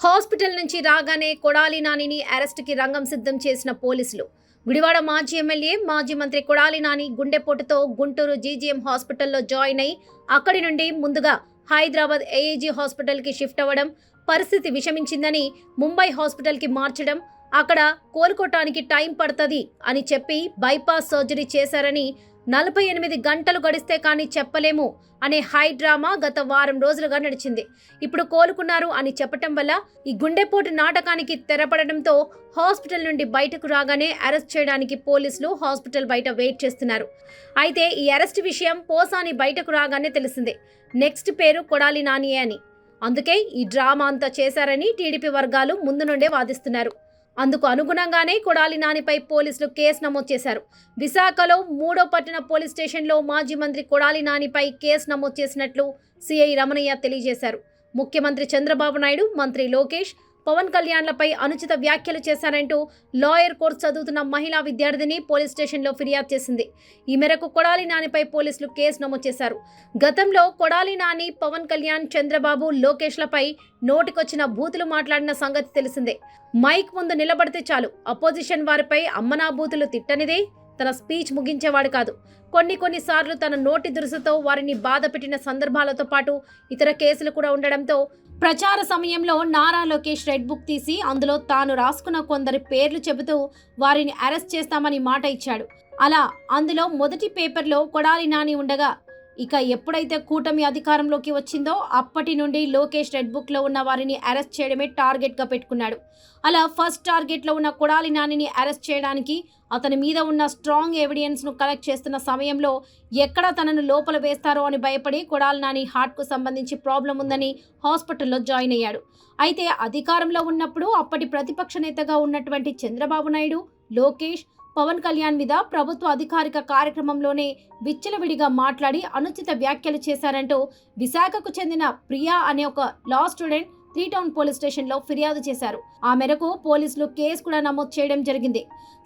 Hospital నుంచి రాగానే కొడాలి నానిని అరెస్ట్కి రంగం సిద్ధం చేసిన పోలీసులు. గుడివాడ మాజీ ఎమ్మెల్యే మాజీ మంత్రి కొడాలి నాని గుండెపోటుతో గుంటూరు జీజీఎం హాస్పిటల్లో జాయిన్ అయి అక్కడి నుండి ముందుగా హైదరాబాద్ ఏఏజీ హాస్పిటల్కి షిఫ్ట్ అవ్వడం పరిస్థితి విషమించిందని ముంబై హాస్పిటల్కి మార్చడం అక్కడ కోలుకోటానికి టైం పడుతుంది అని చెప్పి బైపాస్ సర్జరీ చేశారని నలభై ఎనిమిది గంటలు గడిస్తే కానీ చెప్పలేము అనే హై డ్రామా గత వారం రోజులుగా నడిచింది. ఇప్పుడు కోలుకున్నారు అని చెప్పటం వల్ల ఈ గుండెపోటు నాటకానికి తెరపడడంతో హాస్పిటల్ నుండి బయటకు రాగానే అరెస్ట్ చేయడానికి పోలీసులు హాస్పిటల్ బయట వెయిట్ చేస్తున్నారు. అయితే ఈ అరెస్ట్ విషయం పోసాని బయటకు రాగానే తెలిసింది. నెక్స్ట్ పేరు కొడాలి నానియే అని. అందుకే ఈ డ్రామా అంతా చేశారని టీడీపీ వర్గాలు ముందు నుండే వాదిస్తున్నారు. అందుకు అనుగుణంగానే కొడాలి నానిపై పోలీసులు కేసు నమోదు చేశారు. విశాఖలో మూడో పట్టణ పోలీస్ స్టేషన్లో మాజీ మంత్రి కొడాలి నానిపై కేసు నమోదు చేసినట్లు సిఐ రమణయ్య తెలియజేశారు. ముఖ్యమంత్రి చంద్రబాబు నాయుడు మంత్రి లోకేష్ పవన్ కళ్యాణ్లపై అనుచిత వ్యాఖ్యలు చేశారంటూ లాయర్ కోర్సు చదువుతున్న మహిళా విద్యార్థిని పోలీస్ స్టేషన్లో ఫిర్యాదు చేసింది. ఈ మేరకు కొడాలి నానిపై పోలీసులు కేసు నమోదు చేశారు. గతంలో కొడాలి నాని పవన్ కళ్యాణ్ చంద్రబాబు లోకేష్లపై నోటికొచ్చిన బూతులు మాట్లాడిన సంగతి తెలిసిందే. మైక్ ముందు నిలబడితే చాలు. అపోజిషన్ వారిపై అమ్మనా బూతులు తిట్టనిదే తన స్పీచ్ ముగించేవాడు కాదు. కొన్ని కొన్నిసార్లు తన నోటి దురుసుతో వారిని బాధ పెట్టిన సందర్భాలతో పాటు ఇతర కేసులు కూడా ఉండడంతో ప్రచార సమయంలో నారా లోకేష్ రెడ్ బుక్ తీసి అందులో తాను రాసుకున్న కొందరి పేర్లు చెబుతూ వారిని అరెస్ట్ చేస్తామని మాట ఇచ్చాడు. అలా అందులో మొదటి పేపర్లో కొడాలి నాని ఉండగా ఇక ఎప్పుడైతే కూటమి అధికారంలోకి వచ్చిందో అప్పటి నుండి లోకేష్ రెడ్ బుక్లో ఉన్న వారిని అరెస్ట్ చేయడమే టార్గెట్గా పెట్టుకున్నాడు. అలా ఫస్ట్ టార్గెట్లో ఉన్న కొడాలి నానిని అరెస్ట్ చేయడానికి అతని మీద ఉన్న స్ట్రాంగ్ ఎవిడెన్స్ను కలెక్ట్ చేస్తున్న సమయంలో ఎక్కడ తనను లోపల వేస్తారో అని భయపడి కొడాలి నాని హార్ట్కు సంబంధించి ప్రాబ్లం ఉందని హాస్పిటల్లో జాయిన్ అయ్యాడు. అయితే అధికారంలో ఉన్నప్పుడు అప్పటి ప్రతిపక్ష నేతగా ఉన్నటువంటి చంద్రబాబు నాయుడు లోకేష్ పవన్ కళ్యాణ్ మీద ప్రభుత్వ అధికారిక కార్యక్రమంలోనే విచ్చలవిడిగా మాట్లాడి అనుచిత వ్యాఖ్యలు చేశారంటూ విశాఖకు చెందిన ప్రియా అనే ఒక law student three town police స్టేషన్లో ఫిర్యాదు చేశారు. ఆ మేరకు పోలీసులు కేసు కూడా నమోదు చేయడం జరిగింది.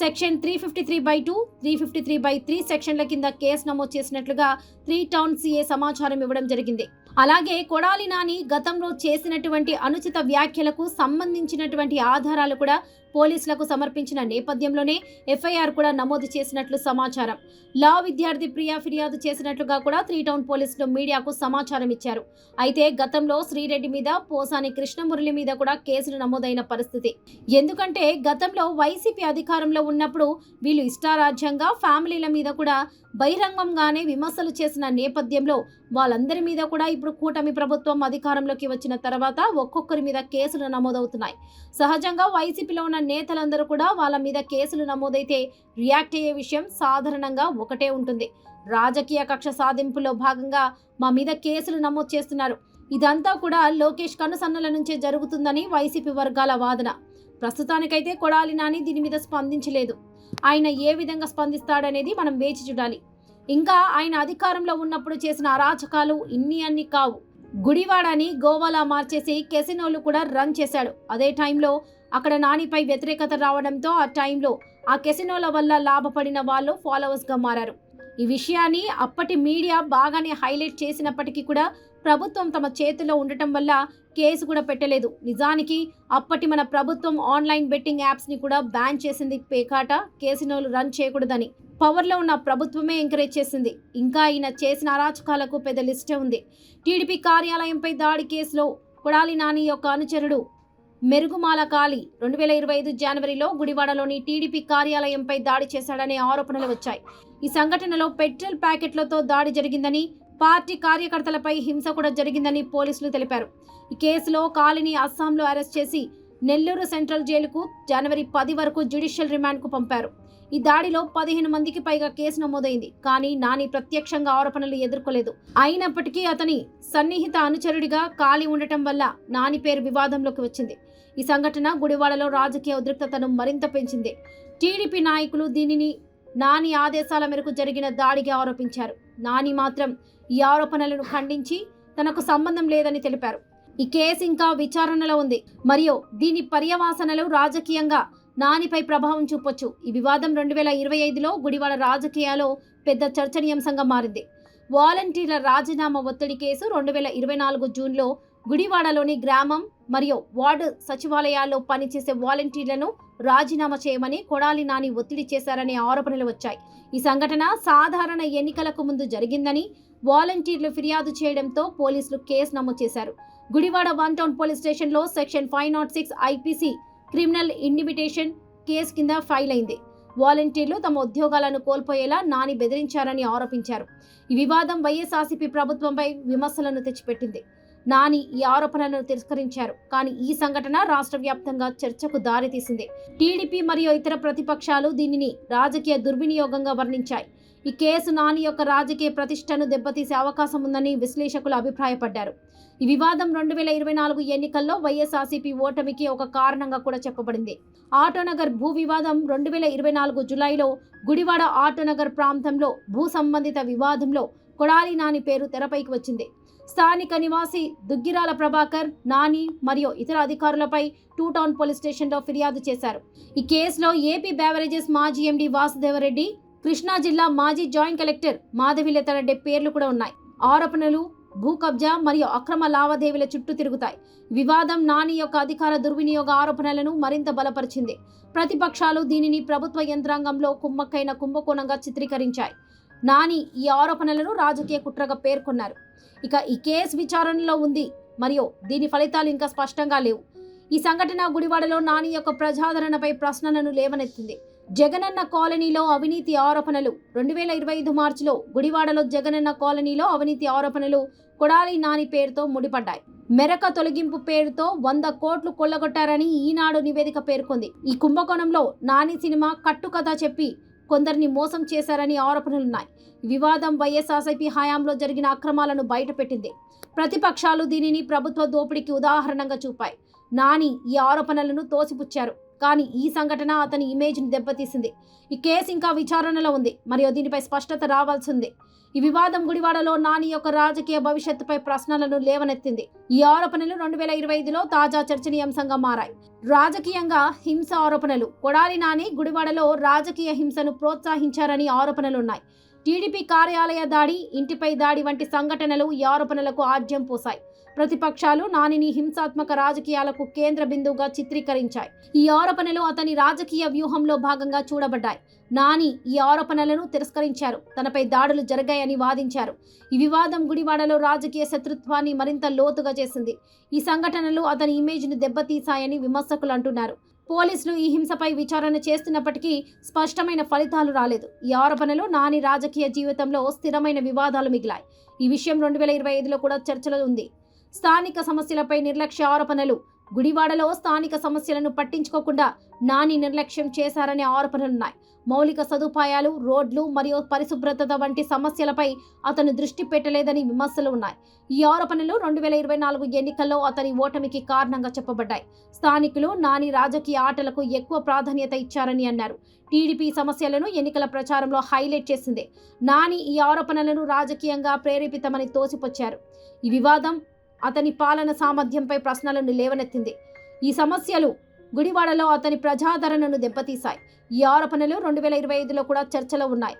Section three fifty three by two three fifty three by three సెక్షన్ల కింద కేసు నమోదు చేసినట్లుగా త్రీ టౌన్ సీఏ సమాచారం ఇవ్వడం జరిగింది. అలాగే కొడాలి నాని గతంలో చేసినటువంటి అనుచిత వ్యాఖ్యలకు సంబంధించినటువంటి ఆధారాలు కూడా పోలీసులకు సమర్పించిన నేపథ్యంలోనే ఎఫ్ఐఆర్ కూడా నమోదు చేసినట్లు సమాచారం. లా విద్యార్థి ప్రియా ఫిర్యాదు చేసినట్లుగా కూడా త్రీ టౌన్ పోలీసులు మీడియాకు సమాచారం ఇచ్చారు. అయితే గతంలో శ్రీరెడ్డి మీద పోసాని కృష్ణమురళి మీద కూడా కేసులు నమోదైన పరిస్థితి. ఎందుకంటే గతంలో వైసీపీ అధికారంలో ఉన్నప్పుడు వీళ్ళు ఇష్టారాజ్యంగా ఫ్యామిలీల మీద కూడా బహిరంగంగానే విమర్శలు చేసిన నేపథ్యంలో వాళ్ళందరి మీద కూడా ఇప్పుడు కూటమి ప్రభుత్వం అధికారంలోకి వచ్చిన తర్వాత ఒక్కొక్కరి మీద కేసులు నమోదవుతున్నాయి. సహజంగా వైసీపీలో ఉన్న నేతలందరూ కూడా వాళ్ళ మీద కేసులు నమోదైతే రియాక్ట్ అయ్యే విషయం సాధారణంగా ఒకటే ఉంటుంది. రాజకీయ కక్ష సాధింపులో భాగంగా మా మీద కేసులు నమోదు చేస్తున్నారు. ఇదంతా కూడా లోకేష్ కనుసన్నల నుంచే జరుగుతుందని వైసీపీ వర్గాల వాదన. ప్రస్తుతానికైతే కొడాలి నాని దీని మీద స్పందించలేదు. ఆయన ఏ విధంగా స్పందిస్తాడనేది మనం వేచి చూడాలి. ఇంకా ఆయన అధికారంలో ఉన్నప్పుడు చేసిన అరాచకాలు ఇన్ని అన్ని కావు. గుడివాడని గోవాలా మార్చేసి కెసినోలు కూడా రన్ చేశాడు. అదే టైంలో అక్కడ నానిపై వ్యతిరేకత రావడంతో ఆ టైంలో ఆ కెసినోల వల్ల లాభపడిన వాళ్ళు ఫాలోవర్స్గా మారారు. ఈ విషయాన్ని అప్పటి మీడియా బాగానే హైలైట్ చేసినప్పటికీ కూడా ప్రభుత్వం తమ చేతిలో ఉండటం వల్ల కేసు కూడా పెట్టలేదు. నిజానికి అప్పటి మన ప్రభుత్వం ఆన్లైన్ బెట్టింగ్ యాప్స్ని కూడా బ్యాన్ చేసింది పేకాట కేసినోలు రన్ చేయకూడదని. పవర్లో ఉన్న ప్రభుత్వమే ఎంకరేజ్ చేసింది. ఇంకా ఈయన చేసిన అరాచకాలకు పెద్ద లిస్టే ఉంది. టీడీపీ కార్యాలయంపై దాడి కేసులో కొడాలి నాని యొక్క అనుచరుడు మెరుగుమాల కాలి రెండు వేల ఇరవై ఐదు జనవరిలో గుడివాడలోని టీడీపీ కార్యాలయంపై దాడి చేశాడనే ఆరోపణలు వచ్చాయి. ఈ సంఘటనలో పెట్రోల్ ప్యాకెట్లతో దాడి జరిగిందని పార్టీ కార్యకర్తలపై హింస కూడా జరిగిందని పోలీసులు తెలిపారు. ఈ కేసులో కాలిని అస్సాంలో అరెస్ట్ చేసి నెల్లూరు సెంట్రల్ జైలుకు జనవరి పది వరకు జ్యుడిషియల్ రిమాండ్కు పంపారు. ఈ దాడిలో పదిహేను మందికి పైగా కేసు నమోదైంది కానీ నాని ప్రత్యక్షంగా ఆరోపణలు ఎదుర్కోలేదు. అయినప్పటికీ అతని సన్నిహిత అనుచరుడిగా ఖాళీ ఉండటం వల్ల నాని పేరు వివాదంలోకి వచ్చింది. ఈ సంఘటన గుడివాడలో రాజకీయ ఉద్రిక్తతను మరింత పెంచింది. టీడీపీ నాయకులు దీనిని నాని ఆదేశాల మేరకు జరిగిన దాడిగా ఆరోపించారు. నాని మాత్రం ఈ ఆరోపణలను ఖండించి తనకు సంబంధం లేదని తెలిపారు. ఈ కేసు ఇంకా విచారణలో ఉంది. మరియు దీని పర్యవాసనలు రాజకీయంగా నానిపై ప్రభావం చూపొచ్చు. ఈ వివాదం రెండు వేల ఇరవై ఐదులో గుడివాడ రాజకీయాల్లో పెద్ద చర్చనీయాంశంగా మారింది. వాలంటీర్ల రాజీనామా ఒత్తిడి కేసు రెండు వేల ఇరవై నాలుగు జూన్లో గుడివాడలోని గ్రామం మరియు వార్డు సచివాలయాల్లో పనిచేసే వాలంటీర్లను రాజీనామా చేయమని కొడాలి నాని ఒత్తిడి చేశారనే ఆరోపణలు వచ్చాయి. ఈ సంఘటన సాధారణ ఎన్నికలకు ముందు జరిగిందని వాలంటీర్లు ఫిర్యాదు చేయడంతో పోలీసులు కేసు నమోదు చేశారు. గుడివాడ వన్ టౌన్ పోలీస్ స్టేషన్లో section five not six IPC criminal intimidation case కింద ఫైల్ అయింది. వాలంటీర్లు తమ ఉద్యోగాలను కోల్పోయేలా నాని బెదిరించారని ఆరోపించారు. ఈ వివాదం వైఎస్ఆర్సీపీ ప్రభుత్వంపై విమర్శలను తెచ్చిపెట్టింది. నాని ఈ ఆరోపణలను తిరస్కరించారు. కానీ ఈ సంఘటన రాష్ట్ర వ్యాప్తంగా చర్చకు దారితీసింది. టీడీపీ మరియు ఇతర ప్రతిపక్షాలు దీనిని రాజకీయ దుర్వినియోగంగా వర్ణించాయి. ఈ కేసు నాని యొక్క రాజకీయ ప్రతిష్టను దెబ్బతీసే అవకాశం ఉందని విశ్లేషకులు అభిప్రాయపడ్డారు. ఈ వివాదం రెండు వేల ఇరవై నాలుగు ఎన్నికల్లో వైఎస్ఆర్సీపీ ఓటమికి ఒక కారణంగా కూడా చెప్పబడింది. ఆటోనగర్ భూ వివాదం రెండు వేల ఇరవై నాలుగు జులైలో గుడివాడ ఆటోనగర్ ప్రాంతంలో భూ సంబంధిత వివాదంలో కొడాలి నాని పేరు తెరపైకి వచ్చింది. స్థానిక నివాసి దుగ్గిరాల ప్రభాకర్ నాని మరియు ఇతర అధికారులపై టూ టౌన్ పోలీస్ స్టేషన్లో ఫిర్యాదు చేశారు. ఈ కేసులో ఏపీ బ్యావరేజెస్ మాజీ ఎండీ వాసుదేవరెడ్డి కృష్ణా జిల్లా మాజీ జాయింట్ కలెక్టర్ మాధవిలత రెడ్డి పేర్లు కూడా ఉన్నాయి. ఆరోపణలు భూ కబ్జా మరియు అక్రమ లావాదేవీల చుట్టూ తిరుగుతాయి. వివాదం నాని యొక్క అధికార దుర్వినియోగ ఆరోపణలను మరింత బలపరిచింది. ప్రతిపక్షాలు దీనిని ప్రభుత్వ యంత్రాంగంలో కుమ్మక్కైన కుంభకోణంగా చిత్రీకరించాయి. నాని ఈ ఆరోపణలను రాజకీయ కుట్రగా పేర్కొన్నారు. ఇక ఈ కేసు విచారణలో ఉంది. మరియు దీని ఫలితాలు ఇంకా స్పష్టంగా లేవు. ఈ సంఘటన గుడివాడలో నాని యొక్క ప్రజాదరణపై ప్రశ్నలను లేవనెత్తింది. జగనన్న కాలనీలో అవినీతి ఆరోపణలు రెండు వేల ఇరవై ఐదు మార్చిలో గుడివాడలో జగనన్న కాలనీలో అవినీతి ఆరోపణలు కొడాలి నాని పేరుతో ముడిపడ్డాయి. మెరక తొలగింపు పేరుతో వంద కోట్లు కొల్లగొట్టారని ఈనాడు నివేదిక పేర్కొంది. ఈ కుంభకోణంలో నాని సినిమా కట్టుకథ చెప్పి కొందరిని మోసం చేశారని ఆరోపణలున్నాయి. వివాదం వైఎస్ఆర్సీపీ హయాంలో జరిగిన అక్రమాలను బయటపెట్టింది. ప్రతిపక్షాలు దీనిని ప్రభుత్వ దోపిడీకి ఉదాహరణగా చూపాయి. నాని ఈ ఆరోపణలను తోసిపుచ్చారు. కానీ ఈ సంఘటన అతని ఇమేజ్ని దెబ్బతీసింది. ఈ కేసు ఇంకా విచారణలో ఉంది. మరియు దీనిపై స్పష్టత రావాల్సింది. ఈ వివాదం గుడివాడలో నాని యొక్క రాజకీయ భవిష్యత్తుపై ప్రశ్నలను లేవనెత్తింది. ఈ ఆరోపణలు రెండు వేల ఇరవై ఐదులో తాజా చర్చనీయాంశంగా మారాయి. రాజకీయంగా హింస ఆరోపణలు. కొడాలి నాని గుడివాడలో రాజకీయ హింసను ప్రోత్సహించారని ఆరోపణలున్నాయి. టీడీపీ కార్యాలయ దాడి ఇంటిపై దాడి వంటి సంఘటనలు ఈ ఆరోపణలకు ఆజ్యం పోశాయి ప్రతిపక్షాలు నానిని హింసాత్మక రాజకీయాలకు కేంద్ర బిందువుగా చిత్రీకరించాయి. ఈ ఆరోపణలు అతని రాజకీయ వ్యూహంలో భాగంగా చూడబడ్డాయి. నాని ఈ ఆరోపణలను తిరస్కరించారు. తనపై దాడులు జరిగాయని వాదించారు. ఈ వివాదం గుడివాడలో రాజకీయ శత్రుత్వాన్ని మరింత లోతుగా చేసింది. ఈ సంఘటనలు అతని ఇమేజ్ను దెబ్బతీశాయని విమర్శకులు అంటున్నారు. పోలీసులు ఈ హింసపై విచారణ చేస్తున్నప్పటికీ స్పష్టమైన ఫలితాలు రాలేదు. ఈ ఆరోపణలు నాని రాజకీయ జీవితంలో స్థిరమైన వివాదాలు మిగిలాయి. ఈ విషయం రెండు వేల ఇరవై ఐదులో కూడా చర్చలో ఉంది. స్థానిక సమస్యలపై నిర్లక్ష్య ఆరోపణలు. గుడివాడలో స్థానిక సమస్యలను పట్టించుకోకుండా నాని నిర్లక్ష్యం చేశారనే ఆరోపణలున్నాయి. మౌలిక సదుపాయాలు రోడ్లు మరియు పరిశుభ్రత వంటి సమస్యలపై అతను దృష్టి పెట్టలేదని విమర్శలు ఉన్నాయి. ఈ ఆరోపణలు రెండు వేల ఇరవై నాలుగు ఎన్నికల్లో అతని ఓటమికి కారణంగా చెప్పబడ్డాయి. స్థానికులు నాని రాజకీయ ఆటలకు ఎక్కువ ప్రాధాన్యత ఇచ్చారని అన్నారు. టీడీపీ సమస్యలను ఎన్నికల ప్రచారంలో హైలైట్ చేసింది. నాని ఈ ఆరోపణలను రాజకీయంగా ప్రేరేపితమని తోసిపుచ్చారు. ఈ వివాదం అతని పాలన సామర్థ్యంపై ప్రశ్నలను లేవనెత్తింది. ఈ సమస్యలు గుడివాడలో అతని ప్రజాదరణను దెబ్బతీశాయి. ఈ ఆరోపణలు రెండు వేల ఇరవై ఐదులో కూడా చర్చలో ఉన్నాయి.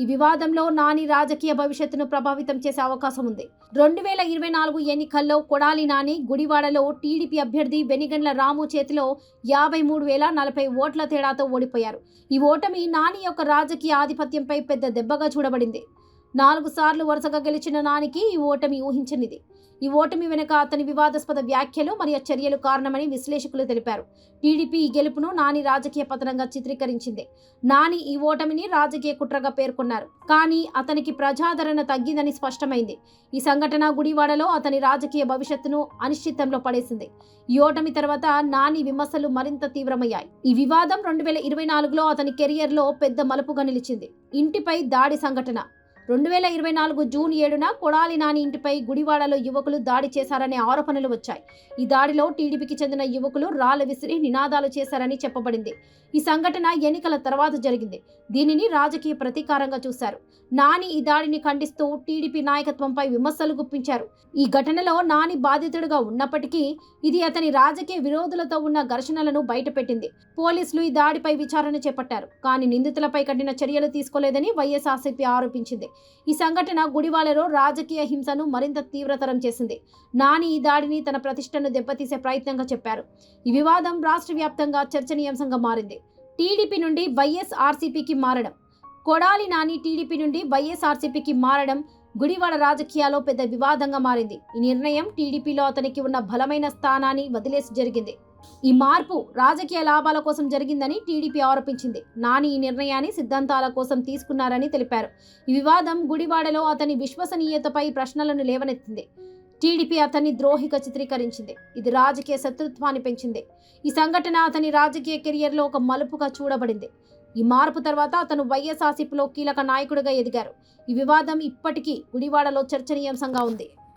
ఈ వివాదంలో నాని రాజకీయ భవిష్యత్తును ప్రభావితం చేసే అవకాశం ఉంది. రెండు వేల ఇరవై నాలుగు ఎన్నికల్లో కొడాలి నాని గుడివాడలో టీడీపీ అభ్యర్థి బెనిగండ్ల రాము చేతిలో యాభై మూడు వేల నలభై ఓట్ల తేడాతో ఓడిపోయారు. ఈ ఓటమి నాని యొక్క రాజకీయ ఆధిపత్యంపై పెద్ద దెబ్బగా చూడబడింది. నాలుగు సార్లు వరుసగా గెలిచిన నానికి ఈ ఓటమి ఊహించనిది. ఈ ఓటమి వెనుక అతని వివాదాస్పద వ్యాఖ్యలు మరియు చర్యలు కారణమని విశ్లేషకులు తెలిపారు. టీడీపీ ఈ గెలుపును నాని రాజకీయ పతనంగా చిత్రీకరించింది. నాని ఈ ఓటమిని రాజకీయ కుట్రగా పేర్కొన్నారు. కానీ అతనికి ప్రజాదరణ తగ్గిందని స్పష్టమైంది. ఈ సంఘటన గుడివాడలో అతని రాజకీయ భవిష్యత్తును అనిశ్చితంలో పడేసింది. ఈ ఓటమి తర్వాత నాని విమర్శలు మరింత తీవ్రమయ్యాయి. ఈ వివాదం రెండు వేల ఇరవై నాలుగులో అతని కెరియర్లో పెద్ద మలుపుగా నిలిచింది. ఇంటిపై దాడి సంఘటన. రెండు వేల ఇరవై నాలుగు జూన్ ఏడున కొడాలి నాని ఇంటిపై గుడివాడలో యువకులు దాడి చేశారనే ఆరోపణలు వచ్చాయి. ఈ దాడిలో టీడీపీకి చెందిన యువకులు రాళ్ళ విసిరి నినాదాలు చేశారని చెప్పబడింది. ఈ సంఘటన ఎన్నికల తర్వాత జరిగింది. దీనిని రాజకీయ ప్రతీకారంగా చూశారు. నాని ఈ దాడిని ఖండిస్తూ టీడీపీ నాయకత్వంపై విమర్శలు గుప్పించారు. ఈ ఘటనలో నాని బాధితుడిగా ఉన్నప్పటికీ ఇది అతని రాజకీయ విరోధులతో ఉన్న ఘర్షణలను బయటపెట్టింది. పోలీసులు ఈ దాడిపై విచారణ చేపట్టారు. కానీ నిందితులపై కఠిన చర్యలు తీసుకోలేదని వైఎస్ఆర్సీపీ ఆరోపించింది. ఈ సంఘటన గుడివాలలో రాజకీయ హింసను మరింత తీవ్రతరం చేసింది. నాని ఈ దాడిని తన ప్రతిష్టను దెబ్బతీసే ప్రయత్నంగా చెప్పారు. ఈ వివాదం రాష్ట్ర వ్యాప్తంగా చర్చనీయాంశంగా మారింది. టీడీపీ నుండి వైఎస్ఆర్సీపీకి మారడం. కొడాలి నాని టీడీపీ నుండి వైఎస్ఆర్సీపీకి మారడం గుడివాడ రాజకీయాల్లో పెద్ద వివాదంగా మారింది. ఈ నిర్ణయం టీడీపీలో అతనికి ఉన్న బలమైన స్థానాన్ని వదిలేసి జరిగింది. ఈ మార్పు రాజకీయ లాభాల కోసం జరిగిందని టీడీపీ ఆరోపించింది. నాని ఈ నిర్ణయాన్ని సిద్ధాంతాల కోసం తీసుకున్నారని తెలిపారు. ఈ వివాదం గుడివాడలో అతని విశ్వసనీయతపై ప్రశ్నలను లేవనెత్తింది. టీడీపీ అతన్ని ద్రోహిగా చిత్రీకరించింది. ఇది రాజకీయ శత్రుత్వాన్ని పెంచింది. ఈ సంఘటన అతని రాజకీయ కెరియర్లో ఒక మలుపుగా చూడబడింది. ఈ మార్పు తర్వాత అతను వైఎస్ఆర్సీపీలో కీలక నాయకుడిగా ఎదిగారు. ఈ వివాదం ఇప్పటికీ గుడివాడలో చర్చనీయాంశంగా ఉంది.